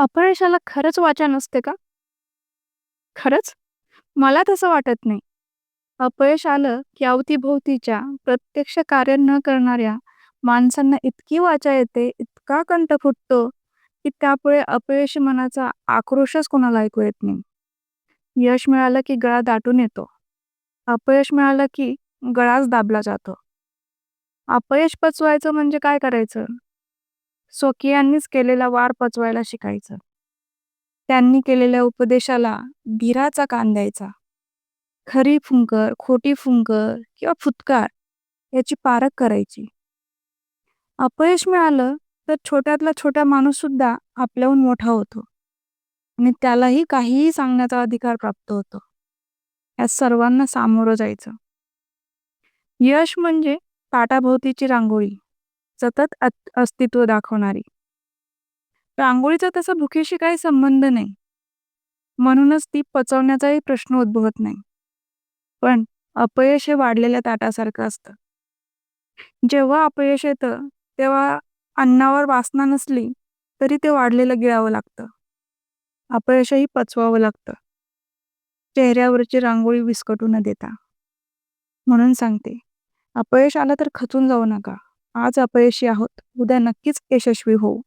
अपयशाला खरंच वाचा नसते का? खरंच? मला तसं वाटत नाही. अपयश आलं की अवतीभोवतीच्या प्रत्यक्ष कार्य न करणाऱ्या माणसांना इतकी वाचा येते, इतका कंठ फुटतो, की त्यापुढे अपयशी मनाचा आक्रोशच कोणाला ऐकू येत नाही. यश मिळालं की गळा दाटून येतो. अपयश मिळालं की गळाच दाबला जातो. अपयश पचवायचं म्हणजे काय करायचं? स्वकीयांनीच केलेला वार पचवायला शिकायचं. त्यांनी केलेल्या उपदेशाला धीराचा कान द्यायचा. खरी फुंकर, खोटी फुंकर किंवा फुतकार याची पारख करायची. अपयश मिळालं तर छोट्यातला छोटा माणूस सुद्धा आपल्याहून मोठा होतो आणि त्यालाही काहीही सांगण्याचा अधिकार प्राप्त होतो. या सर्वांना सामोरं जायचं. यश म्हणजे ताटाभोवतीची रांगोळी, सतत अस्तित्व दाखवणारी. रांगोळीचा तसा भुकेशी काही संबंध नाही. म्हणूनच ती पचवण्याचाही प्रश्न उद्भवत नाही. पण अपयश हे वाढलेल्या ताटासारखं असतं. जेव्हा अपयश येतं तेव्हा अन्नावर वासना नसली तरी ते वाढलेलं गिळावं लागतं. अपयशही पचवावं लागतं. चेहऱ्यावरची रांगोळी विस्कटू न देता. म्हणून सांगते, अपयश आलं तर खचून जाऊ नका. आज अपयशी आहोत, उद्या नक्कीच यशस्वी होऊ.